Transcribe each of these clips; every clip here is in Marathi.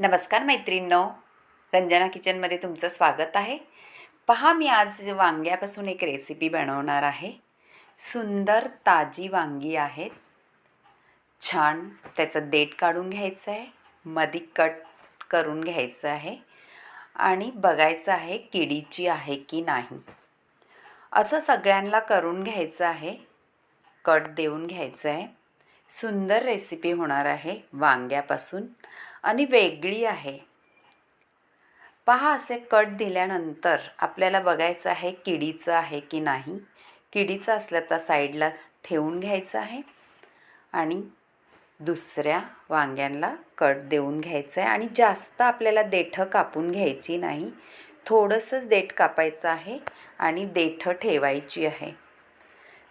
नमस्कार मैत्रिणींनो. रंजना किचनमध्ये तुमचं स्वागत आहे. पहा मी आज वांग्यापासून एक रेसिपी बनवणार आहे. सुंदर ताजी वांगी आहेत. छान त्याचं देठ काढून घ्यायचं आहे. मधी कट करून घ्यायचं आहे. आणि बघायचं आहे किडीची आहे की नाही. असं सगळ्यांना करून घ्यायचं आहे. कट देऊन घ्यायचं आहे. सुंदर रेसिपी होणार आहे वांग्यापासून आणि वेगळी आहे. पहा असे कट दिल्यानंतर आपल्याला बघायचं आहे किडीचं आहे की नाही. किडीचं असलं तर साईडला ठेवून घ्यायचं आहे आणि दुसऱ्या वांग्यांना कट देऊन घ्यायचं आहे. आणि जास्त आपल्याला देठं कापून घ्यायची नाही. थोडंसंच देठ कापायचं आहे आणि देठं ठेवायची आहे.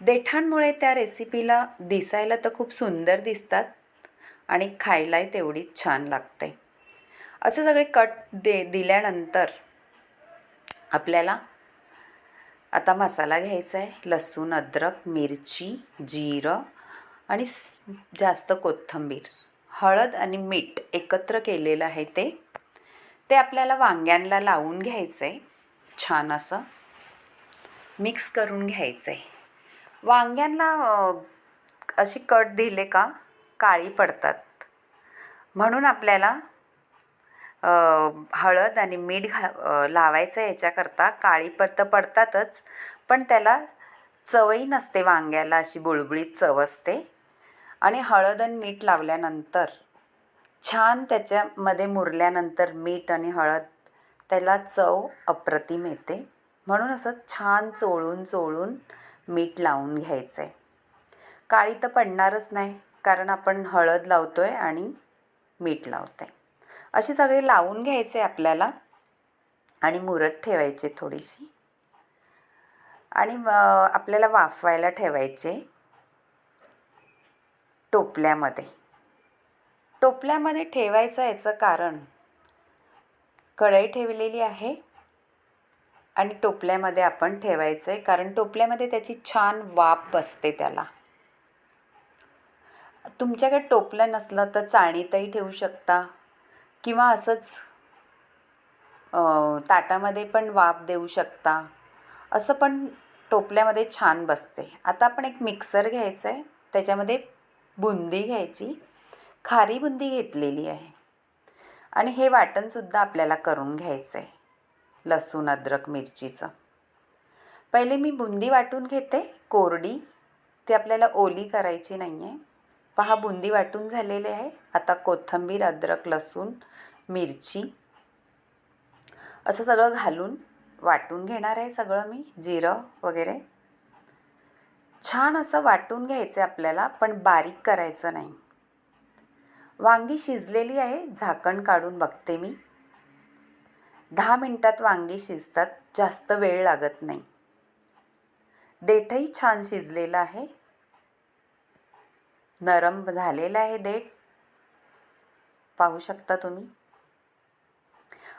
देठांमुळे त्या रेसिपीला दिसायला तर खूप सुंदर दिसतात आणि खायलाही तेवढीच छान लागते. असे सगळे कट दे दिल्यानंतर आपल्याला आता मसाला घ्यायचा आहे. लसूण अद्रक मिरची जिरं आणि जास्त कोथिंबीर. हळद आणि मीठ एकत्र केलेलं आहे ते. ते आपल्याला वांग्यांना लावून घ्यायचं आहे छान असं मिक्स करून घ्यायचं आहे वांग्यांना अशी कट दिले का काळी पडतात. म्हणून आपल्याला हळद आणि मीठ घा लावायचं याच्याकरता काळी पडतं पडतातच पण त्याला चवही नसते वांग्याला अशी बुळबुळीत चव असते. आणि हळद आणि मीठ लावल्यानंतर छान त्याच्यामध्ये मुरल्यानंतर मीठ आणि हळद त्याला चव अप्रतिम येते. म्हणून असं छान चोळून चोळून मीठ लावून घ्यायचं आहे काळी तर पडणारच नाही कारण आपण हळद लावतो आहे आणि मीठ लावतो आहे असे सगळे लावून घ्यायचे आपल्याला आणि मुरत ठेवायचे थोडीशी. आणि आपल्याला वाफवायला ठेवायचे टोपल्यामध्ये. टोपल्यामध्ये ठेवायचं याचं कारण कढई ठेवलेली आहे. आणि टोपल्यामध्ये आपण ठेवायचं आहे कारण टोपल्यामध्ये त्याची छान वाफ बसते त्याला. तुमच्याकडे टोपलं नसलं तर चाळणीतही ठेवू शकता. किंवा असंच ताटामध्ये पण वाफ देऊ शकता. असं पण टोपल्यामध्ये छान बसते. आता आपण एक मिक्सर घ्यायचं आहे त्याच्यामध्ये बुंदी घ्यायची. खारी बुंदी घेतलेली आहे. आणि हे वाटणसुद्धा आपल्याला करून घ्यायचं आहे लसूण अद्रक मिरचीचं. पहिले मी बुंदी वाटून घेते कोरडी. ती आपल्याला ओली करायची नाही आहे पहा बुंदी वाटून झालेली आहे. आता कोथिंबीर अद्रक लसूण मिरची. असं सगळं घालून वाटून घेणार आहे सगळं मी जिरं वगैरे. छान असं वाटून घ्यायचं आहे आपल्याला पण बारीक करायचं नाही. वांगी शिजलेली आहे झाकण काढून बघते मी. दहा मिनटात वांगी शिजतात जास्त वेळ लागत नाही. देठही छान शिजलेलं आहे. नरम झालेलं आहे देठ. पाहू शकता तुम्ही?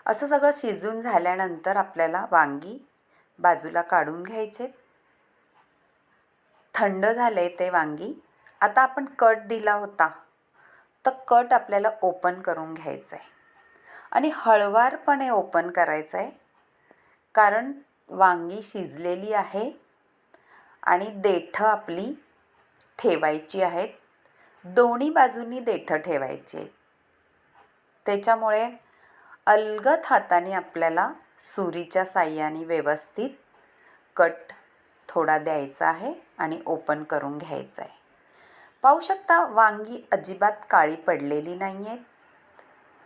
असं सगळं शिजून झाल्यानंतर आपल्याला वांगी बाजूला काढून घ्यायचे. थंड झाले ते वांगी. आता आपण कट दिला होता. तर कट आपल्याला ओपन करून घ्यायचं आहे आणि हळवारपणे ओपन करायचं आहे कारण वांगी शिजलेली आहे आणि देठं आपली ठेवायची आहेत. दोन्ही बाजूंनी देठं ठेवायची आहेत. त्याच्यामुळे अलगत हाताने आपल्याला सुरीच्या साह्याने व्यवस्थित कट थोडा द्यायचा आहे आणि ओपन करून घ्यायचा आहे. पाहू शकता वांगी अजिबात काळी पडलेली नाही आहेत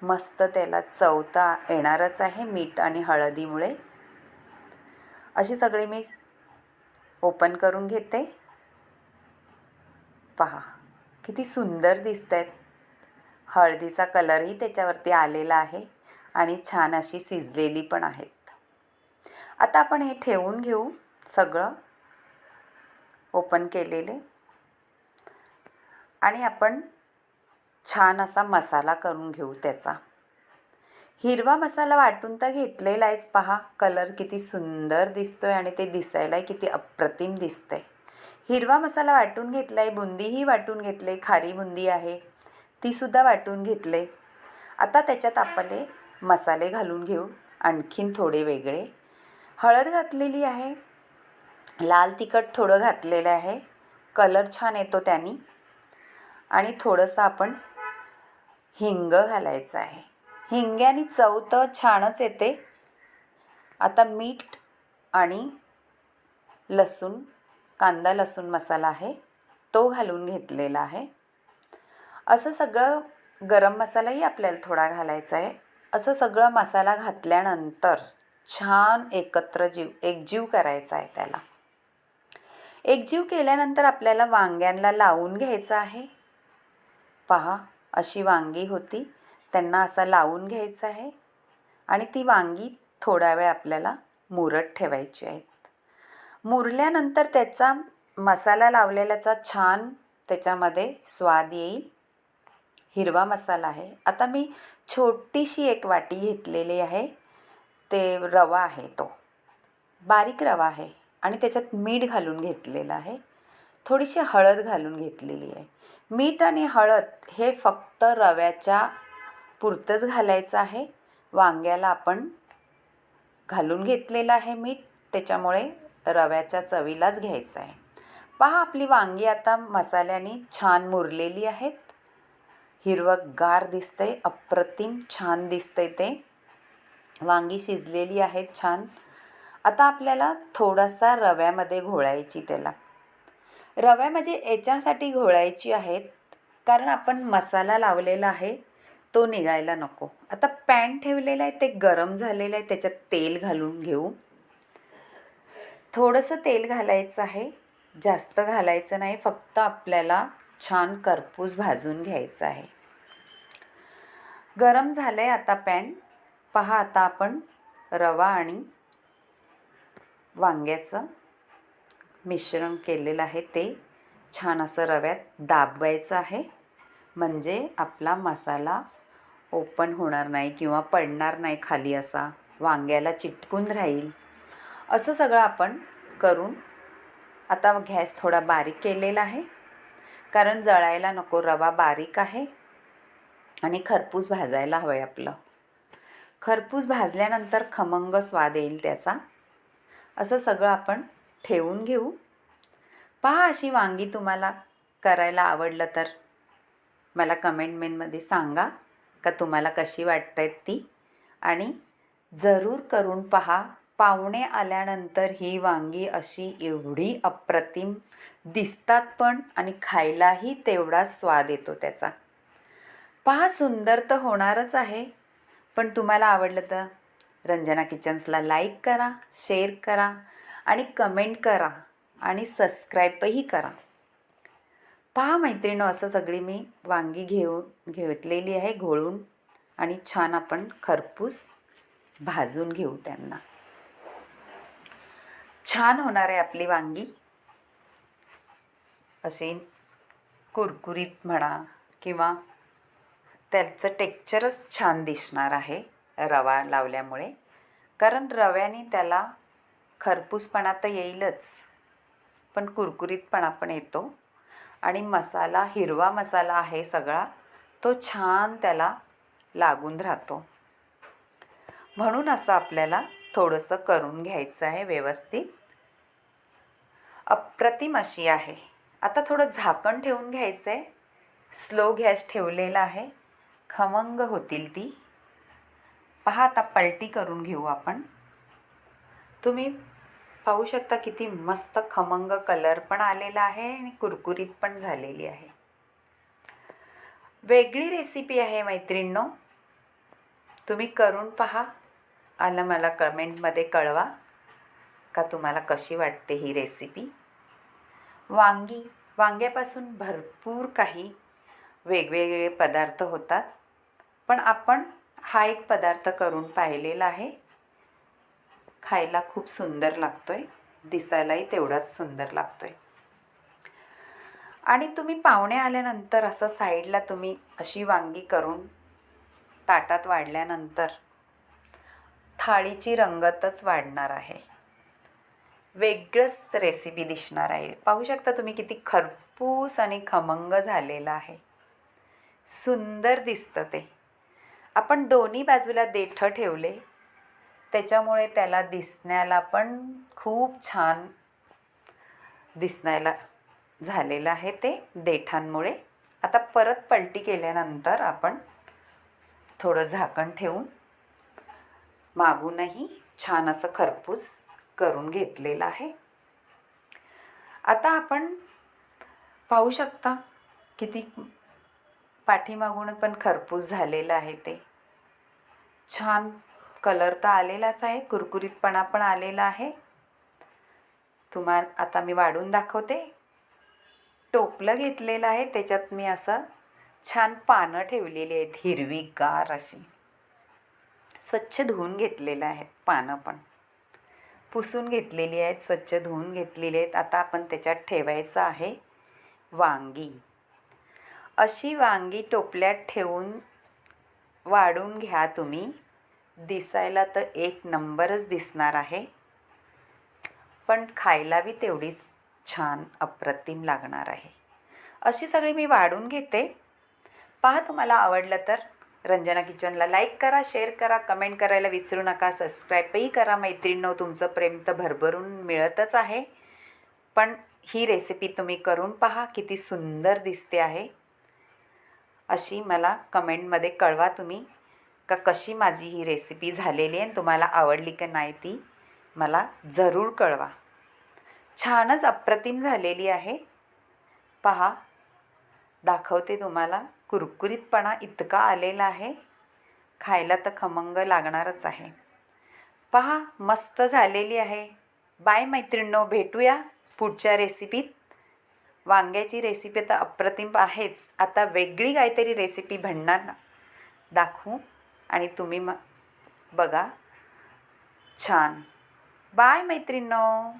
मस्त त्याला चवता येणारच आहे मीठ आणि हळदीमुळे. अशी सगळी मी ओपन करून घेते. पहा किती सुंदर दिसत आहेत हळदीचा कलरही त्याच्यावरती आलेला आहे आणि छान अशी शिजलेली पण आहेत. आता आपण हे ठेवून घेऊ सगळं. ओपन केलेले. आणि आपण छान असा मसाला करून घेऊ त्याचा. हिरवा मसाला वाटून तर घेतलेला आहेच पहा. कलर किती सुंदर दिसतो आहे आणि ते दिसायलाही किती अप्रतिम दिसतंय. हिरवा मसाला वाटून घेतला आहे बुंदीही वाटून घेतले खारी बुंदी आहे तीसुद्धा वाटून घेतले. आता त्याच्यात आपले मसाले घालून घेऊ आणखीन थोडे वेगळे. हळद घातलेली आहे लाल तिखट थोडं घातलेलं आहे कलर छान येतो त्यानी. आणि थोडंसं आपण हिंग घालायचं आहे. हिंग्याने चव तर छानच येते. आता मीठ आणि लसूण कांदा लसूण मसाला आहे तो घालून घेतलेला आहे. असं सगळं गरम मसालाही आपल्याला थोडा घालायचा आहे. असं सगळं मसाला घातल्यानंतर छान एकत्र जीव एकजीव करायचा आहे त्याला. एकजीव केल्यानंतर आपल्याला वांग्यांना लावून घ्यायचं आहे. पहा अशी वांगी होती. त्यांना असा लावून घ्यायचं आहे आणि ती वांगी थोडा वेळ आपल्याला मुरत ठेवायची आहेत मुरल्यानंतर त्याचा मसाला लावलेल्याचा छान त्याच्यामध्ये स्वाद येईल. हिरवा मसाला आहे. आता मी छोटीशी एक वाटी घेतलेली आहे. ते रवा आहे तो. बारीक रवा आहे आणि त्याच्यात मीठ घालून घेतलेलं आहे. थोडीशी हळद घालून घेतलेली आहे. मीठ आणि हळद हे फक्त रव्याच्या पुरतंच घालायचं आहे. वांग्याला आपण घालून घेतलेलं आहे मीठ. त्याच्यामुळे रव्याच्या चवीलाच घ्यायचं आहे. पहा आपली वांगी आता मसाल्याने छान मुरलेली आहेत. हिरवगार दिसतंय अप्रतिम छान दिसतंय ते. वांगी शिजलेली आहेत छान. आता आपल्याला थोडासा रव्यामध्ये घोळायची त्याला. रव्या म्हणजे याच्यासाठी घोळायची आहेत. कारण आपण मसाला लावलेला आहे तो निघायला नको. आता पॅन ठेवलेला आहे ते गरम झालेलं आहे त्याच्यात तेल घालून घेऊ. थोडंसं तेल घालायचं आहे जास्त घालायचं नाही फक्त आपल्याला छान करपूस भाजून घ्यायचं आहे. गरम झालं आहे आता पॅन पहा आता आपण रवा आणि वांग्याचं. मिश्रण केलेलं आहे ते. छान असं रव्यात दाबवायचं आहे. म्हणजे आपला मसाला ओपन होणार नाही किंवा पडणार नाही खाली असा. वांग्याला चिटकून राहील. असं सगळं आपण करून आता गॅस थोडा बारीक केलेला आहे. कारण जळायला नको रवा बारीक आहे आणि खरपूस भाजायला हवं आहे आपलं. खरपूस भाजल्यानंतर खमंग स्वाद येईल त्याचा. असं सगळं आपण ठेवून घेऊ? पहा अशी वांगी तुम्हाला करायला आवडलं तर. मला कमेंटमेंटमध्ये सांगा का तुम्हाला कशी वाटत आहेत ती? आणि जरूर करून पहा. पाहुणे आल्यानंतर ही वांगी अशी एवढी अप्रतिम दिसतात पण आणि खायलाही तेवढाच स्वाद येतो त्याचा. पहा सुंदर तर होणारच आहे. पण तुम्हाला आवडलं तर रंजना किचन्सला लाईक करा शेअर करा. आणि कमेंट करा आणि सबस्क्राईबही करा. पहा मैत्रिणं असं सगळी मी वांगी घेऊन घेतलेली आहे घोळून आणि छान आपण खरपूस भाजून घेऊ त्यांना. छान होणार आहे आपली वांगी. अशी कुरकुरीत म्हणा किंवा त्याचं टेक्चरच छान दिसणार आहे रवा लावल्यामुळे. कारण रव्याने त्याला खरपूसपणा तर येईलच. पण कुरकुरीतपणा पण येतो. आणि मसाला हिरवा मसाला आहे सगळा तो छान त्याला लागून राहतो. म्हणून असं आपल्याला थोडंसं करून घ्यायचं आहे व्यवस्थित. अप्रतिम अशी आहे. आता थोडं झाकण ठेवून घ्यायचं आहे स्लो गॅस ठेवलेला आहे. खमंग होतील ती. पहा आता पलटी करून घेऊ आपण. तुम्ही पाहू शकता किती मस्त खमंग कलर पण आलेला आहे आणि कुरकुरीत पण झालेली आहे. वेगळी रेसिपी आहे मैत्रिणींनो. तुम्ही करून पहा. आलं मला कमेंटमध्ये कळवा का तुम्हाला कशी वाटते ही रेसिपी वांगी वांग्यापासून भरपूर काही वेगवेगळे पदार्थ होतात. पण आपण हा एक पदार्थ करून पाहिलेला आहे. खायला खूप सुंदर लागतो आहे दिसायलाही तेवढाच सुंदर लागतो आहे आणि तुम्ही पाहुणे आल्यानंतर असं साईडला तुम्ही अशी वांगी करून ताटात वाढल्यानंतर थाळीची रंगतच वाढणार आहे. वेगळंच रेसिपी दिसणार आहे. पाहू शकता तुम्ही किती खरपूस आणि खमंग झालेला आहे. सुंदर दिसतं ते. आपण दोन्ही बाजूला देठं ठेवले. त्याच्यामुळे त्याला दिसण्याला पण खूप छान दिसण्याला झालेलं आहे ते देठांमुळे. आता परत पलटी केल्यानंतर आपण थोडं झाकण ठेवून मागूनही छान असं खरपूस करून घेतलेलं आहे. आता आपण पाहू शकता किती पाठीमागून पण खरपूस झालेलं आहे ते. छान कलर तर आलेलाच आहे कुरकुरीतपणा पण आलेला आहे. तुम्हा आता मी वाढून दाखवते. टोपलं घेतलेलं आहे त्याच्यात मी असं छान पानं ठेवलेली आहेत हिरवीगार अशी. स्वच्छ धुवून घेतलेलं आहेत पानं पण. पुसून घेतलेली आहेत स्वच्छ धुवून घेतलेली आहेत. आता आपण त्याच्यात ठेवायचं आहे वांगी. अशी वांगी टोपल्यात ठेवून वाढून घ्या तुम्ही. दिसायला तर एक नंबरच दिसणार आहे. पण खायला बी तेवढीच छान अप्रतिम लागणार आहे. अशी सगळी मी वाढून घेते. पहा तुम्हाला आवडलं तर. रंजना किचनला लाईक करा शेअर करा कमेंट करायला विसरू नका. सबस्क्राईबही करा मैत्रिणींनो. तुमचं प्रेम तर भरभरून मिळतच आहे. पण ही रेसिपी तुम्ही करून पहा किती सुंदर दिसते आहे. अशी मला कमेंटमध्ये कळवा तुम्ही. का कशी माझी ही रेसिपी झालेली आहे आणि तुम्हाला आवडली का नाही ती मला जरूर कळवा. छानच अप्रतिम झालेली आहे. पहा दाखवते तुम्हाला. कुरकुरीतपणा इतका आलेला आहे. खायला तर खमंग लागणारच आहे. पहा मस्त झालेली आहे. बाय मैत्रिणींनो भेटूया पुढच्या रेसिपीत वांग्याची रेसिपी तर अप्रतिम आहेच. आता वेगळी काहीतरी रेसिपी म्हणणार ना. दाखवू. आणि तुम्ही मग बघा. छान. बाय मैत्रिणींनो.